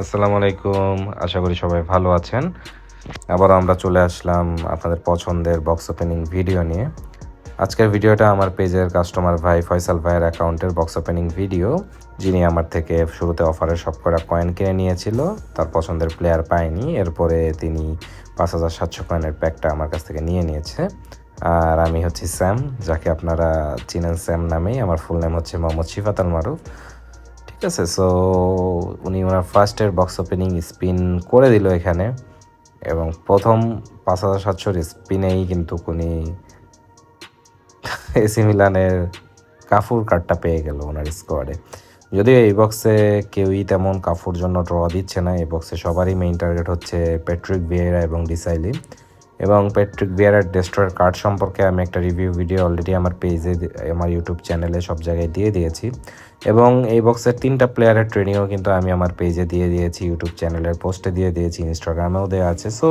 আসসালামু আলাইকুম। আশা করি সবাই ভালো আছেন। আবার আমরা চলে আসলাম আপনাদের পছন্দের বক্স ওপেনিং ভিডিও নিয়ে। আজকের ভিডিওটা আমার পেজের কাস্টমার ভাই ফয়সাল ভাইয়ের অ্যাকাউন্টের বক্স ওপেনিং ভিডিও যিনি আমার থেকে শুরুতে অফারের সব কটা কয়েন কিনে নিয়েছিল, তার পছন্দের প্লেয়ার পায়নি। এরপরে তিনি পাঁচ হাজার সাতশো কয়েনের প্যাকটা আমার কাছ থেকে নিয়ে নিয়েছে। আর আমি হচ্ছি স্যাম যাকে আপনারা চিনেন স্যাম নামেই। আমার ফুল নেম হচ্ছে মোহাম্মদ শিফাত আল মারুফ। ঠিক আছে সো উনি ওনার ফার্স্টের বক্স ওপেনিং স্পিন করে দিল এখানে এবং প্রথম পাঁচ হাজার সাতশোর স্পিনেই কিন্তু উনি এসি মিলানের কাফুর কার্ডটা পেয়ে গেল ওনার স্কোয়াডে যদিও এই বক্সে কেউই তেমন কাফুর জন্য ড্র দিচ্ছে না, এই বক্সে সবারই মেইন টার্গেট হচ্ছে প্যাট্রিক ভিয়েরা এবং ডিসাইলি এবং প্যাট্রিক ভিয়ারার ডেস্ট্রয়ের কার্ড সম্পর্কে আমি একটা রিভিউ ভিডিও অলরেডি আমার পেজে আমার ইউটিউব চ্যানেলে সব জায়গায় দিয়ে দিয়েছি। এবং এই বক্সের তিনটা প্লেয়ারের ট্রেনিংও কিন্তু আমি আমার পেজে দিয়ে দিয়েছি ইউটিউব চ্যানেলের পোস্টে দিয়ে দিয়েছি ইনস্টাগ্রামেও দেওয়া আছে। সো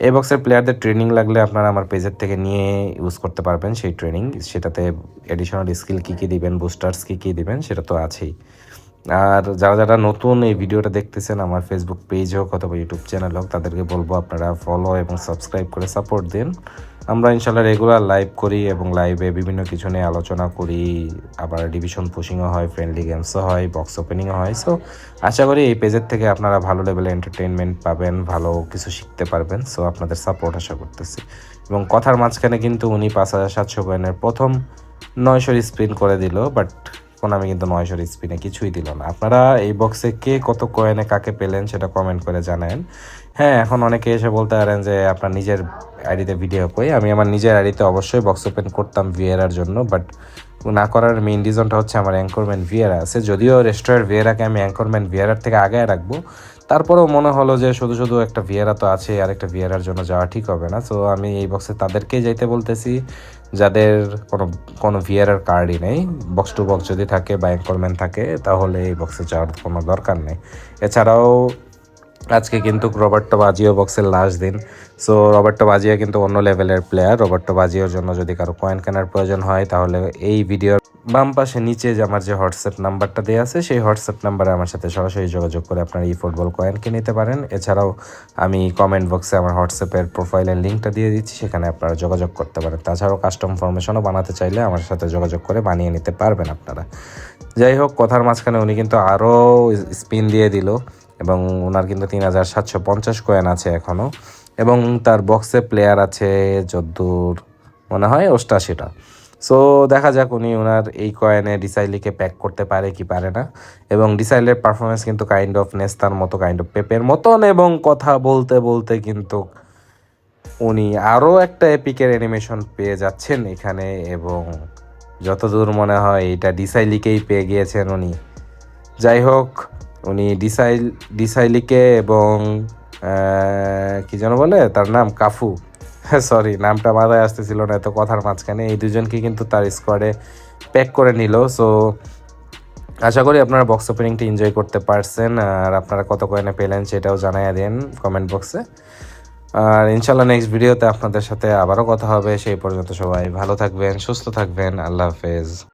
এই বক্সের প্লেয়ারদের ট্রেনিং লাগলে আপনারা আমার পেজের থেকে নিয়ে ইউজ করতে পারবেন সেই ট্রেনিং সেটাতে অ্যাডিশনাল স্কিল কী কী দিবেন বুস্টার্স কী কী দিবেন, সেটা তো আছেই। আর যারা যারা নতুন এই ভিডিওটা দেখতেছেন, আমার ফেসবুক পেজ হোক অথবা ইউটিউব চ্যানেল হোক, তাদেরকে বলব আপনারা ফলো এবং সাবস্ক্রাইব করে সাপোর্ট দিন। আমরা ইনশাল্লাহ রেগুলার লাইভ করি এবং লাইভে বিভিন্ন কিছু নিয়ে আলোচনা করি। আবার ডিভিশন পুশিংও হয় ফ্রেন্ডলি গেমসও হয় বক্স ওপেনিংও হয়। সো আশা করি এই পেজের থেকে আপনারা ভালো লেভেলে এন্টারটেনমেন্ট পাবেন, ভালো কিছু শিখতে পারবেন। সো আপনাদের সাপোর্ট আশা করতেছি। এবং কথার মাঝখানে কিন্তু উনি পাঁচ হাজার সাতশো কয়েনের প্রথম নয়শোর স্পিন করে দিল বাট আমি কিন্তু নয়শোর স্পিনে কিছুই দিল না। আপনারা এই বক্সে কে কত কয়েনে কাকে পেলেন সেটা কমেন্ট করে জানেন। হ্যাঁ এখন অনেকে এসে বলতে পারেন যে আপনার নিজের আইডিতে ভিডিও কই আমি আমার নিজের আইডিতে অবশ্যই বক্স ওপেন করতাম ভিএরার জন্য বাট না করার মেইন রিজনটা হচ্ছে আমার অ্যাঙ্করম্যান ভিয়েরা আছে। যদিও রেস্টুরেন্ট ভিয়ারাকে আমি অ্যাঙ্করম্যান ভিয়ারার থেকে আগায় রাখব, তারপরেও মনে হলো যে শুধু শুধু একটা ভিয়েরা তো আছে আর একটা ভিয়েরার জন্য যাওয়া ঠিক হবে না। সো আমি এই বক্সে তাদেরকেই যাইতে বলতেছি, যাদের কোনো কোনো ভিয়ারার কার্ডই নেই। বক্স টু বক্স যদি থাকে বা অ্যাঙ্করম্যান থাকে, তাহলে এই বক্সে যাওয়ার কোনো দরকার নেই। এছাড়াও আজকে কিন্তু রবার্টো বাজিও বক্সের লাস্ট দিন। সো রবার্টো বাজিও কিন্তু অন্য লেভেলের প্লেয়ার রবার্টো বাজিওর জন্য যদি কারও কয়েন কেনার প্রয়োজন হয়, তাহলে এই ভিডিওর বাম পাশে নিচে যে আমার যে হোয়াটসঅ্যাপ নাম্বারটা দেওয়া আছে, সেই হোয়াটসঅ্যাপ নাম্বারে আমার সাথে সরাসরি যোগাযোগ করে আপনারা এই ফুটবল কয়েন কিনে নিতে পারেন। এছাড়াও আমি কমেন্ট বক্সে আমার হোয়াটসঅ্যাপের প্রোফাইলের লিঙ্কটা দিয়ে দিচ্ছি, সেখানে আপনারা যোগাযোগ করতে পারেন। তাছাড়াও কাস্টম ফরমেশনও বানাতে চাইলে আমার সাথে যোগাযোগ করে বানিয়ে নিতে পারবেন আপনারা। যাই হোক, কথার মাঝখানে উনি কিন্তু আরও স্পিন দিয়ে দিল। এবং ওনার কিন্তু তিন হাজার সাতশো পঞ্চাশ কয়েন আছে এখনও এবং তার বক্সে প্লেয়ার আছে যদ্দূর মনে হয় অষ্টাশিটা। সো দেখা যাক উনি ওনার এই কয়েনে ডিসাইলিকে প্যাক করতে পারে কি পারে না। এবং ডিসাইলের পারফরমেন্স কিন্তু কাইন্ড অফ নেস্তার মতো কাইন্ড অফ পেপের মতন এবং কথা বলতে বলতে কিন্তু উনি আরও একটা এপিকের অ্যানিমেশন পেয়ে যাচ্ছেন এখানে এবং যতদূর মনে হয় এটা ডিসাইলিকেই পেয়ে গিয়েছেন উনি। যাই হোক উনি ডিসাইল, ডিসাইলিকে এবং কি যেন বলে, তার নাম কাফু। সরি নামটা মাথায় আসতেছিল না, এত কথার মাঝখানে। এই দুজনকে কিন্তু তার স্কোয়াডে প্যাক করে নিল। সো আশা করি আপনারা বক্স ওপেনিংটা এনজয় করতে পারছেন। আর আপনারা কত কয়েনে পেলেন সেটাও জানাইয়া দেন কমেন্ট বক্সে আর ইনশাল্লাহ নেক্সট ভিডিওতে আপনাদের সাথে আবারও কথা হবে। সেই পর্যন্ত সবাই ভালো থাকবেন, সুস্থ থাকবেন। আল্লাহ হাফেজ।